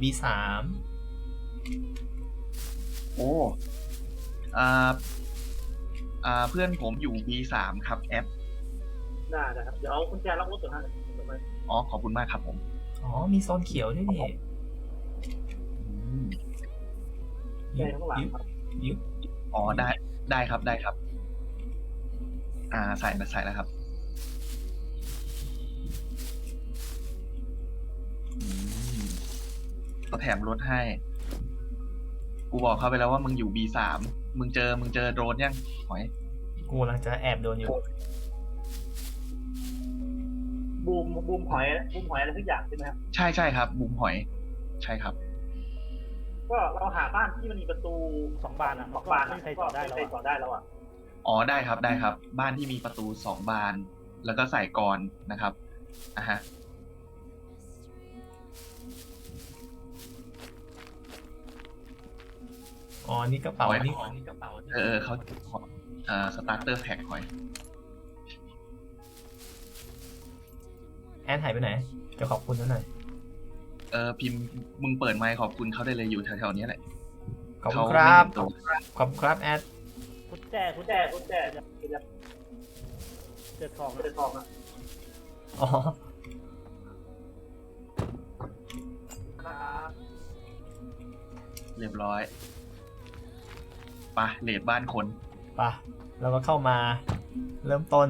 อยู่ B สามโอ้อ่าอ่าเพื่อนผมอยู่ B3 ครับแอปได้นะครับ เดี๋ยวเอากุญแจล็อกรถตัวนั้นเดี๋ยวไปอ๋อขอบคุณมากครับผม อ๋อ มีโซนเขียวด้วยนี่อืมแจข้างหลังยึบครับยึบอ๋อได้ได้ครับได้ครับ อ่าใส่ใส่แล้วครับ เขาแถมรถให้ กูบอกเขาไปแล้วว่ามึงอยู่ B3 มึงเจอมึงเจอโดรนยังหอยกูกำลังจะแอบโดนอยู่ บูมบูมหอยบูมหอยอะไรทุกอย่างใช่ไหมครับ ใช่ใช่ครับ บุมหอย ใช่ครับ ก็เราหาบ้านที่มันมีประตูสองบานอะสองบานไม่อะมีใครจอดได้แล้วม่มีใครจออะดได้แล้วอะอ๋อได้ครับได้ครับ บ้านที่มีประตูสองบาน แล้วก็ใส่กรนะครับอะฮะ อ๋อนี่กระเป๋าไว้นี่นี่กระเป๋าเออเออเขาอ่าสตาร์เตอร์แพ็คหอยแอนหายไปไหนจะขอบคุณนั่นหน่อยเออพิมพ์มึงเปิดไมค์ขอบคุณเขาได้เลยอยู่แถวๆเนี้ยแหละขอบคุเขาณคไม่รับเห็นตัวขอบคุณครับแอดกุญแจกุกุญญแจแจกุญแจจะจะเจอทองจะทองอะอ๋อนะครับเรียบร้อยไปะเลดบ้านคนปะเราก็เข้ามาเริ่มต้น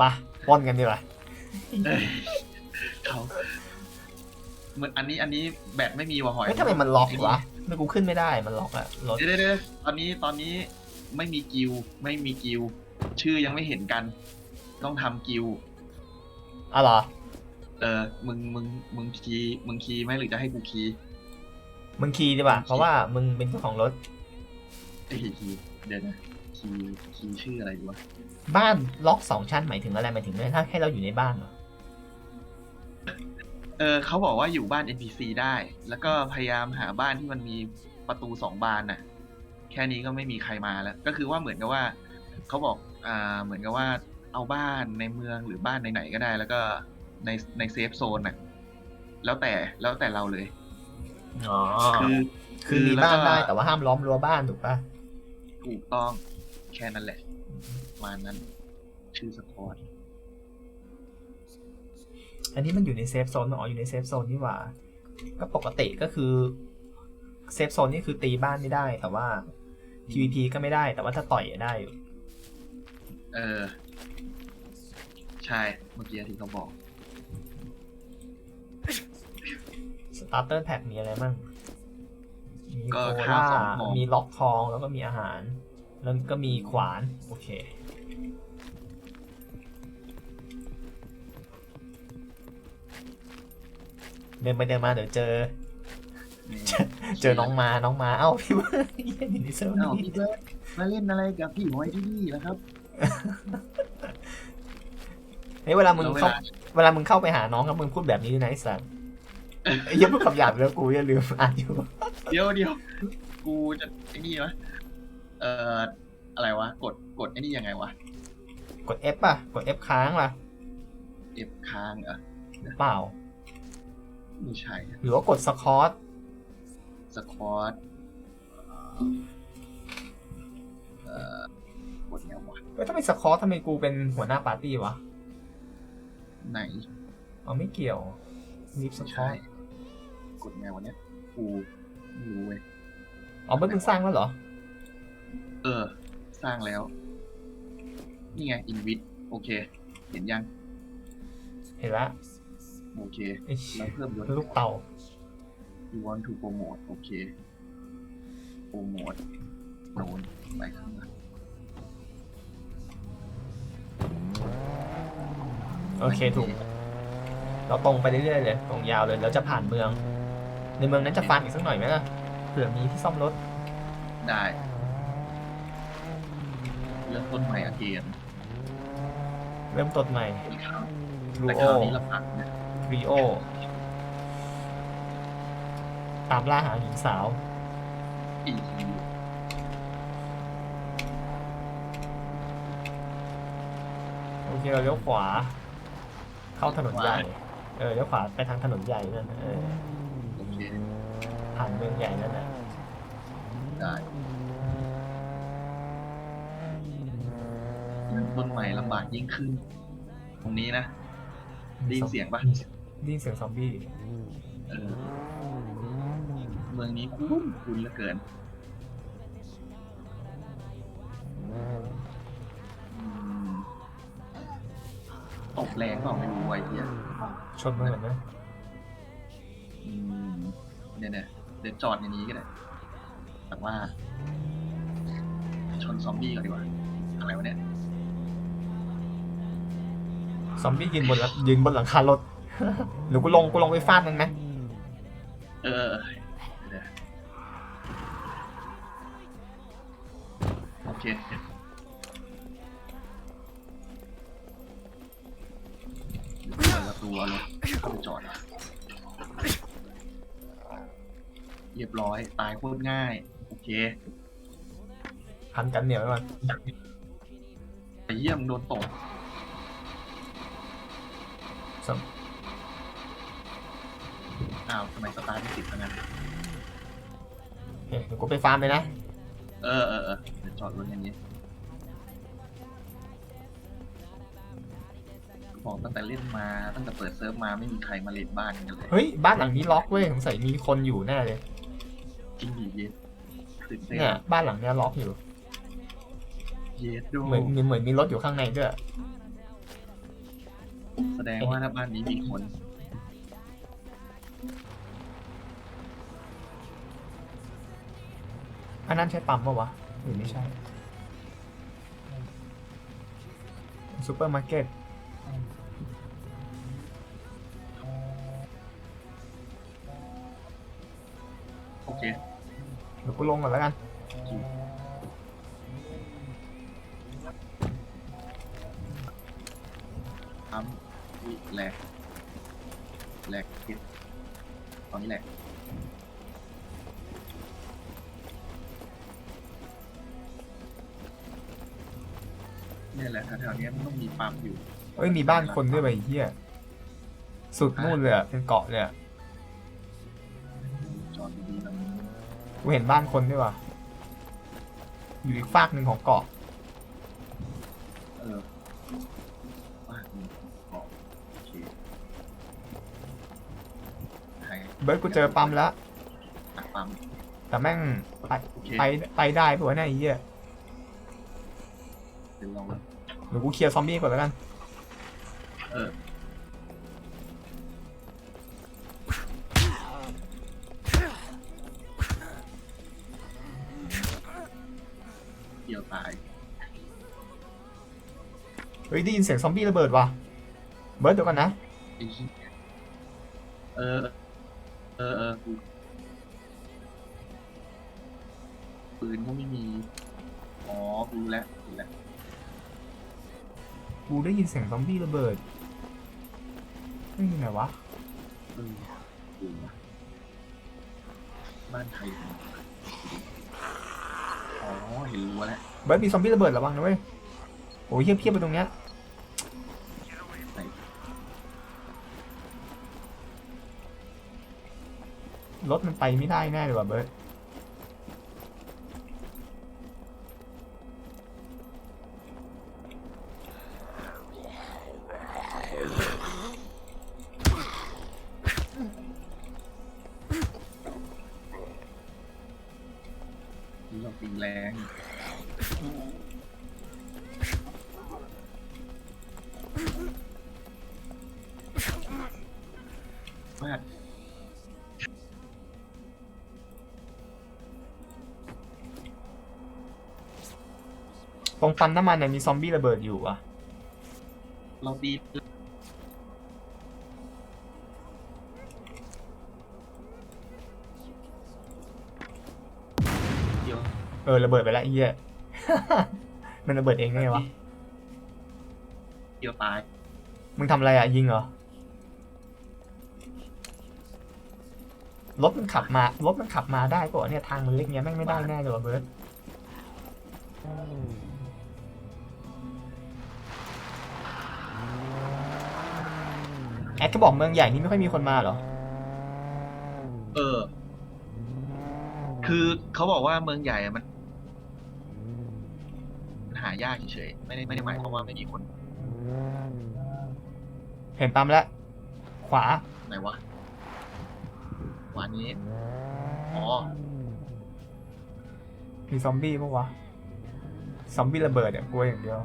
ปะปล้นกันดีกว่าเอ้ยเขาเหมือนอันนี้อันนี้แบตไม่มีว่ะหอยเฮ้ยทำไมมันล็อกวะทำไมกูขึ้นไม่ได้มันล็อกอะรถเดี๋ยวเดี๋ยวเดี๋ยวตอนนี้ตอนนี้ไม่มีกิวไม่มีกิว ชื่อยังไม่เห็นกัน ต้องทำกิวอ๋อเหรอ เออ มึง มึง มึงคีย์มึงคีย์ไหมหรือจะให้กูคีย์ มึงคีย์ดีกว่า เพราะว่ามึงเป็นเจ้าของรถไอ้ยคีย์เดี๋ยวนะคีย์คีย์ชื่ออะไรดีวะบ้านล็อกสองชั้นหมายถึงอะไรหมายถึงถ้าให้เราอยู่ในบ้านเหรอเออเขาบอกว่าอยู่บ้าน NPC ได้ แล้วก็พยายามหาบ้านที่มันมีประตูสองบานน่ะ แค่นี้ก็ไม่มีใครมาแล้ว ก็คือว่าเหมือนกับว่าเขาบอกอ่าเหมือนกับว่าเอาบ้านในเมืองหรือบ้านไหนๆก็ได้ แล้วก็ในในเซฟโซนน่ะ แล้วแต่แล้วแต่เราเลย อ๋อคือคือมีแล้วบ้านก็ ได้แต่ว่าห้ามล้อมรั้วบ้านถูกปะ ถูกต้องแค่นั้นแหละประมาณนั้น ชื่อสปอร์ตอันนี้มันอยู่ในเซฟโซนอ๋ออยู่ในเซฟโซนนี่หว่า ก็ปกติก็คือเซฟโซนนี่คือตีบ้านไม่ได้ แต่ว่า PVP ก็ไม่ได้ แต่ว่าถ้าต่อยอะได้อยู่เออ ใช่เมื่อกี้ที่เขาบอก สตาร์เตอร์แพ็มีอะไรบ้างมี ก็โคข้าวล่าสองห่อมีล็อกทองแล้วก็มีอาหาร แล้วก็มีขวาน โอเค เดินไปเดินมาเดี๋ยวเจอนี่เจอน้องมา น้องมา เอ้าพี่เว่าเย็นอยู่ในเซิร์ฟเอ้านี้พี่เบิร์ดมาเล่นอะไรกับพี่หอยที่นี่แล้วครับเฮ้ยเวลามึงแล้วเวเข้าลาเวลามึงเข้าไปหาน้องครับมึงพูดแบบนี้ด้วยนะไอ้สัสไอ้เหี้ยังพูดคำหยาบแล้วกูอย่าลืมอ่านอยู่ เดี๋ยวเดี๋ยวกูจะไอ้นี่วะเอ่ออะไรวะ กดกดไอ้นี่ยังไงวะ กด F ป่ะ กด F ค้างป่ะ F ค้างเหรอะเปล่า ไม่ใช่หรือว่ากดสคอตสควอตเอ่อกดไงวะเอ้ยถ้าเป็นสคอตทำไมกูเป็นหัวหน้าปาร์ตี้วะไหนเอาไม่เกี่ยวลิฟสไม่คอใช่ตกดไงวะเนี้ยกู ไม่รู้เว้ยอ๋อไม่มึงสร้างแล้วเหรอ เออ สร้างแล้ว นี่ไงอินวิทโอเค เห็นยัง เห็นละโอเค ไอ้แล้วเพิ่มยศ ลูกเต่า you want to promote โอเคโปรโมทโดนไปข้างหลังโอเคถูก เราตรงไปเรื่อยๆเลย ตรงยาวเลยแล้วจะผ่านเมือง ในเมืองนั้นจะฟาร์มอีกสักหน่อยไหมล่ะเผื่อมีที่ซ่อมรถได้เริ่มต้นใหม่อาเกนเริ่มต้นใหม่รูแต่โอคราวนี้ละพักนะรีโอตามล่าหาหญิงสาว อีกทีโอเคเราเลี้ยวขวา เข้าถนนใหญ่ เออเลี้ยวขวาไปทางถนนใหญ่นั่นเออโอเคผ่านเมืองใหญ่แล้วนะได้เริ่มต้นใหม่ลำบากยิ่งขึ้น ตรงนี้นะได้ยินเสียงปะได้ยินเสียงซอมบี้เออเมืองนี้คุ้นคุ้นเหลือเกินอืมตกแรงเปล่าไม่รู้ไว้เทียชนมาเหมือนนะอืมเนี่ยเนี่ย เดี๋ยวจอดในนี้ก็ได้ แต่ว่า ชนซอมบี้ก่อนดีกว่า อะไรวะเนี่ย ซอมบี้ยืนบนหลังยืนบนหลังคารถ หรือกูลงกูลงไปฟาดมันไหมเออเออเดี๋ยวโอเค เปิดประตูเอารถเข้าไปจอดอะ เรียบร้อย ตายโคตรง่าย โอเคพันกันเหนียวไว้ก่อนไปเยี่ยมโดนตกซอมอ้าวทำไมสตาร์ทไม่ติดขนาดนั้นโอเคเดี๋ยวกูไปฟาร์มเลยนะ เออเออเออเดี๋ยวจอดรถอย่างนี้บอกตั้งแต่เล่นมาตั้งแต่เปิดเซิร์ฟมาไม่มีใครมาเล่นบ้านกันเลย เฮ้ย บ้านหลังนี้ล็อกเว้ยสงสัยมีคนอยู่แน่เลย จริงดิเย็ดตื่นเต้นเนี่ยบ้านหลังเนี้ยล็อกอยู่ เย็ดดูเหมือนมีเหมือนมีรถอยู่ข้างในด้วยแสดงว่าหน้าบ้านนี้มีคนอันนั้นใช่ปั๊มปะวะหรือไม่ใช่ซูเปอร์มาร์เก็ตโอเค เดี๋ยวกูลงก่อนแล้วกันทำวิแหลกแหลกเก็บตอนนี้แหลกเนี่ยแหละแถวๆเนี้ยมันต้องมีปั๊มอยู่ เอ้ยมีบ้านคนด้วยไปเฮียสุดนู่นเลยอะเป็นเกาะเลยอะ กูเห็นบ้านคนด้วยว่ะอยู่อีกฟากหนึ่งของเกาะเออบ้านนี้บอกโอเคใครเบิร์ดกูเจอปั๊มแล้ว ตักปั๊มแต่แม่งไปโอเคไปไปได้ปะวะเนี่ยไอ้เหี้ยเดี๋ยวลอง เดี๋ยวกูเคลียร์ซอมบี้ก่อนแล้วกัน เออ ฮ้ยได้ยินเสียงซอมบี้ระเบิดว่ะเบิร์ดเดี๋ยวกันนะไอ้เหี้ยเออ เออ เออกูปืนก็ไม่มี อ๋อกูรู้แล้วรู้แล้วกูได้ยินเสียงซอมบี้ระเบิดนี่ไงวะเออกูนะบ้านใครอ๋อ เห็นรั้วแล้ว เบิร์ดมีซอมบี้ระเบิดระวังนะเว้ยโอ้ยเพียบเพียบไปตรงเนี้ย รถมันไปไม่ได้แน่เลยว่ะเบิร์ดเราตีแรง รงปั๊มน้ำมันเนี่ยมีซอมบี้ระเบิดอยู่อะ เราตีเดี๋ยวเออระเบิดไปแล้วไอ้เหี้ย มันระเบิดเองได้ไงวะ เดี๋ยวตายมึงทำอะไรอะยิงเหรอ รถมันขับมารถมันขับมาได้ปะวะเนี่ยทางมันเล็กเนี้ยแม่งไม่ได้แน่เลยว่ะเบิร์ดแอ ดก็บอกเมืองใหญ่นี่ไม่ค่อยมีคนมาเหรอ เออ คือเขาบอกว่าเมืองใหญ่อะมันมันหายากเฉยๆไม่ได้ไม่ได้หมายความว่าไม่มีคนเห็นปั๊มแล้วขวา ไหนวะวันนี้ อ๋อ มีซอมบี้ปะวะ ซอมบี้ระเบิดเนี่ยกลัวอย่างเดียว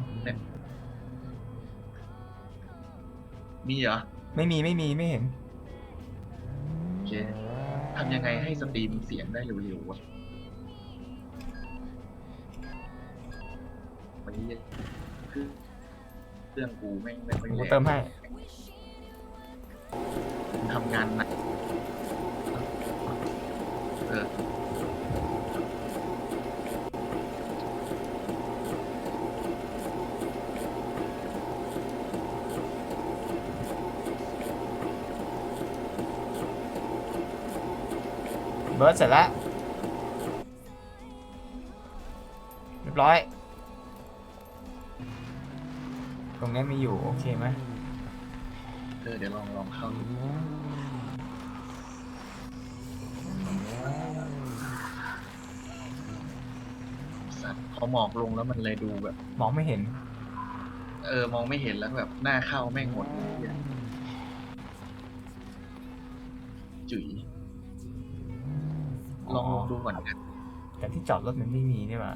มีเหรอ ไม่มีไม่มีไม่เห็น โอเคทำยังไงให้สตรีมเสียงได้เร็วๆวะวันนี้คือเครื่องกูแม่งไม่ค่อยกูแรงเติมให้ทำงานหนักเออ เบิร์ดเสร็จแล้วเรียบร้อย ตรงนี้มีอยู่ โอเคไหมเออเดี๋ยวลองลองเข้าดูสัตว์พอหมอกลงแล้วมันเลยดูแบบ มองไม่เห็น เออมองไม่เห็นแล้วแบบหน้าเข้าแม่งหมดเลยเนี่ยจุ๋ย ลองลองดูก่อนนะแต่ที่จอดรถมันไม่มีนี่หว่า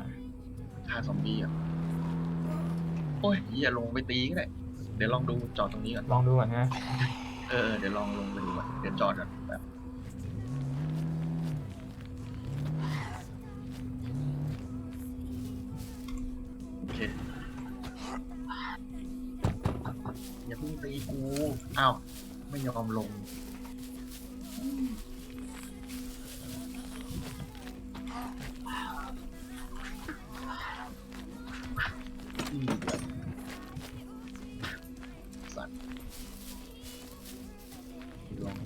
ฆ่าซอมบี้อะโอ้ยอย่าลงไปตีก็ได้เดี๋ยวลองดูจอดตรงนี้ก่อนลองดูก่อนนะเออเออเดี๋ยวลองลงไปดูก่อนเดี๋ยวจอดก่อนแบบโอเคอย่าเพิ่งตีกูอ้าวไม่ยอมลง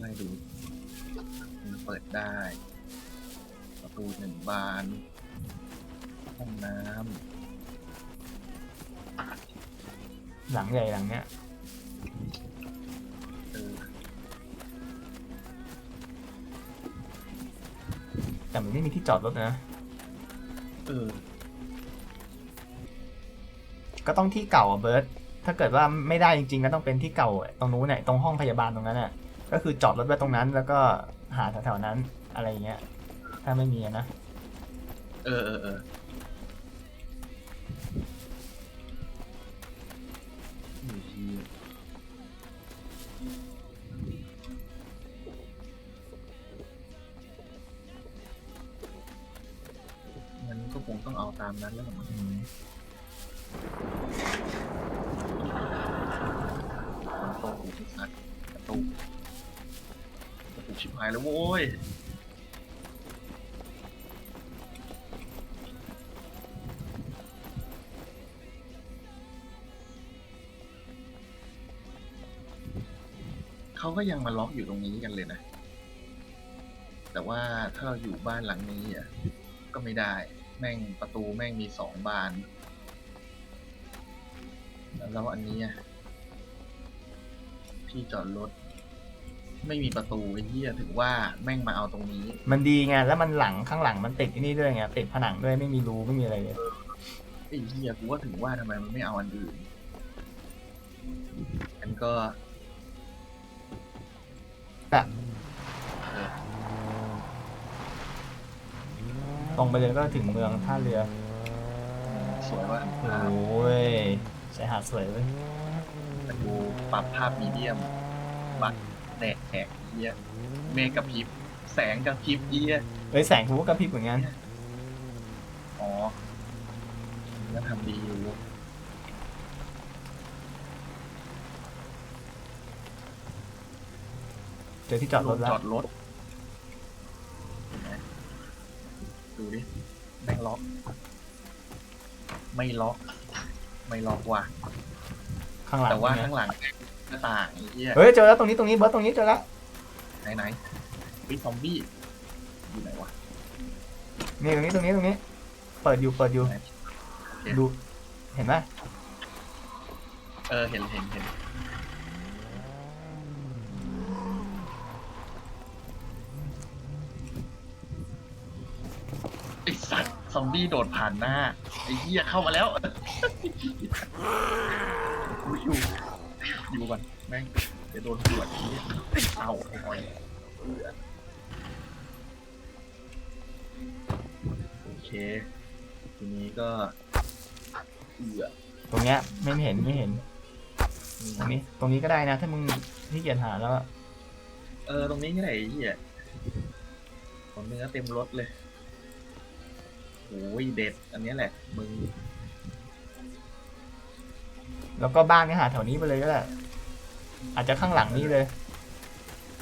ไล่ดูมันเปิดได้ ประตูหนึ่งบาน ห้องน้หลังใหญ่หลังเนี้ยำเออแต่มันไม่มีที่จอดรถนะ เออก็ต้องที่เก่าอะเบิร์ตถ้าเกิดว่าไม่ได้จริงๆก็ต้องเป็นที่เก่าอะตรงนู้นเนี่ยตรงห้องพยาบาลตรงนั้นน่ะ ก็คือจอดรถไว้ตรงนั้น แล้วก็หาแถวๆนั้นอะไรอย่างเงี้ย ถ้าไม่มีอะนะ เออเออเออโอ้ยเหี้ยงั้นก็คงต้องเอาตามนั้นแล้วมั้งอืมมันโตกูที่สัตว์กระตุกกระตุก ชิบหายแล้วโว้ยเขาก็ยังมาล็อกอยู่ตรงนี้กันเลยนะ แต่ว่าถ้าเราอยู่บ้านหลังนี้อะก็ไม่ได้ แม่งประตูแม่งมีสองบาน แล้วอันนี้อะที่จอดรถ ไม่มีประตูไอ้เหี้ยถึงว่าแม่งมาเอาตรงนี้ มันดีไงแล้วมันหลังข้างหลังมันติดไอ้นี่ด้วยไงติดผนังด้วยไม่มีรูไม่มีอะไรเลยไอ้เหี้ยกูว่าถึงว่าทำไมมันไม่เอาอันอื่นอันก็แต่เออตรงไปเลยก็ถึงเมืองท่าเรือสวยว่าโอ้ยชายหาดสวยเลยแต่กูปรับภาพมีเดียมบัตร แดกแหกเหี้ยเมฆกับพริบ แสงกับพริบเหี้ยเอ้ยแสงกูก็กระพริบเหมือนกันอ๋อแล้วทำดีอยู่เจอที่จอดรถแล้จวอดรถเห็นไหมดูดิแม่งล็อก ไม่ล็อก ไม่ล็อกว่ะ ข้างหลังแต่ว่าเนี่ยข้างหลังห น้าต่างไอ้เหี้ยเฮ้ยเจอแล้วตรงนี้ตรงนี้เบิร์ตตรงนี้เจอแล้วไหนไหนวิซอมบี้อยู่ไหนวะ นี่ตรงนี้ตรงนี้ตรงนี้ เปิดอยู่เปิดอยู่ ไหนดู เห็นไหมเออเห็นเห็นเห็นซอมบี้โดดผ่านหน้า ไอ้เหี้ยเข้ามาแล้วอยู่ อยู่ก่อนแม่งเดี๋ยวโดนตรวจทีเอาไอ้บอยโอเค ทีนี้ก็เอือตรงเนี้ยไม่เห็นไม่เห็น ตรงนี้ ตรงนี้ก็ได้นะ ถ้ามึงที่เกียจหาแล้วอะเออ ตรงนี้ก็ไหนไอ้เหี้ยของเนื้อเต็มรถเลยโอ้ยเด็ด อันเนี้ยแหละ มึง แล้วก็บ้านก็หาแถวนี้ไปเลยก็ได้อาจจะข้างหลังนี้เลย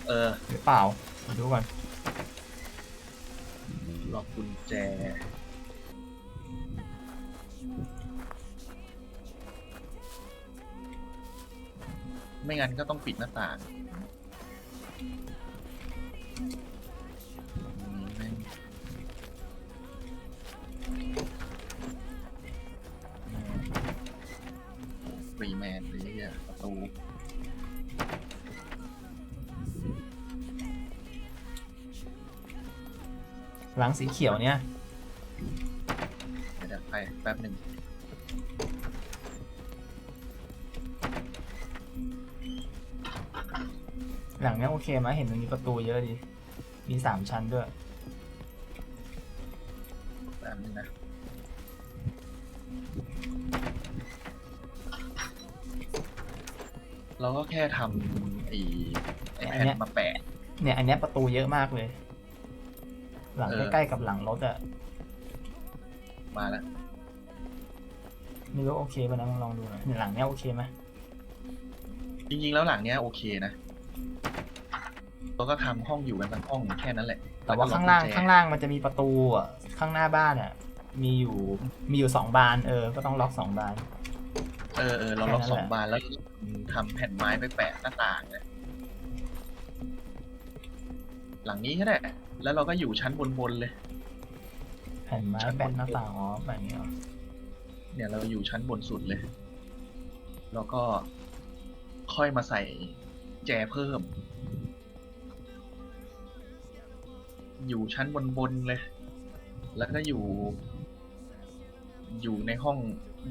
เออหรือเปล่ามาดูก่อนล็อกกุญแจ ไม่งั้นก็ต้องปิดหน้าต่าง ลังสีเขียวเนี่ยเดี๋ยวไปแป๊บหนึ่งหลังเนี้ยโอเคไหมเห็นมันมีประตูเยอะดี มีสามชั้นด้วยแป๊บหนึงนะเราก็แค่ทำไอ้ไอ้อัแผ่นนเนี้ยมาแปะเนี่ยอันเนี้ยประตูเยอะมากเลย หลังเออ ใกล้ๆกับหลังรถอะมาแล้วไม่รู้โอเคป่ะนะมึงลองดูหน่อยเนี่ยหลังเนี้ยโอเคไหมจริงๆแล้วหลังเนี้ยโอเคนะเราก็ทำห้องอยู่กันทั้งห้องแค่นั้นแหละแต่ว่าล้ก็ข้างล่างกุญแจข้างล่างมันจะมีประตูอะข้างหน้าบ้านอะมีอยู่มีอยู่สองบานเออ ก็ต้องล็อกสองบาน เออเออเราล็อกแค่นั้นสองแหละบานแล้วทำแผ่นไม้ไปแปะหน้าต่างเนี่ย หลังนี้ก็ได้ แล้วเราก็อยู่ชั้นบนๆเลย แผ่นไม้แบนหน้าต่างอ๋อแบบนี้เหรอเนี่ยเราอยู่ชั้นบนสุดเลย แล้วก็ค่อยมาใส่แจเพิ่ม อยู่ชั้นบนบนๆเลย แล้วก็อยู่ อยู่ในห้อง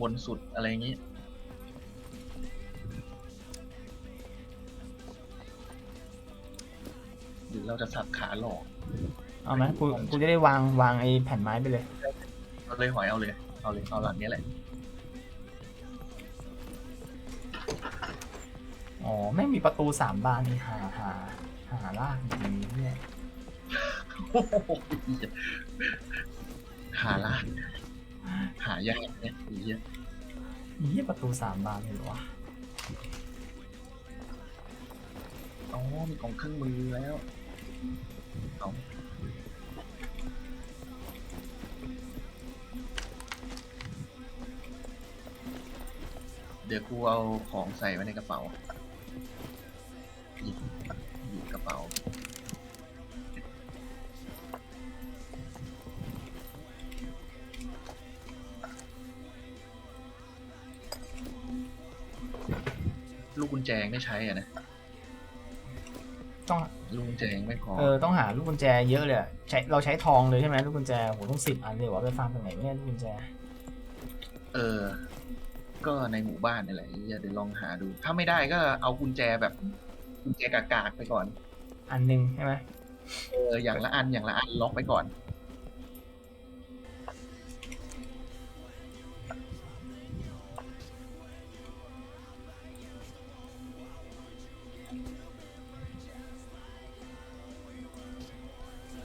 บนสุดอะไรอย่างนี้ รือเราจะสับขาหลอก เอาไหมกูกูจะได้วางวางไอ้แผ่นไม้ไปเลยเอาเลยหอยเอาเลย เอาเลยเอาหลังนี้แหละ อ๋อไม่งมีประตูสามบานนี่หาหาหาลากจริงๆเนี่ยโอ้โหหาล่ากหายากเนี่ยไอ้เหี้ยนี่ประตูสามบานเลยเหรอวะอ๋อมีของเครื่องมือแล้ว เดี๋ยวกูเอาของใส่ไว้ในกระเป๋า หยิบหยิบกระเป๋า ลูกกุญแจงไม่ใช้อะนะ ต้อง ลูกกุญแจยังไม่พอเออต้องหาลูกกุญแจเยอะเลยอะใช้เราใช้ทองเลยใช่ไหมลูกกุญแจโหต้องสิบอันเลยเหรอวะไปฟาร์มตรงไหนเนี่ยลูกกุญแจเออ ก็ในหมู่บ้านนี่แหละอย่าเดี๋ยวลองหาดู ถ้าไม่ได้ก็เอากุญแจแบบกุญแจกากๆไปก่อน อันหนึ่งใช่ไหมเอออย่างละอันอย่างละอันล็อกไปก่อน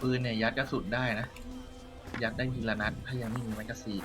ปืนเนี่ยยัดกระสุนได้นะ ยัดได้ทีละนัด ถ้ายังไม่มีแมกกาซีน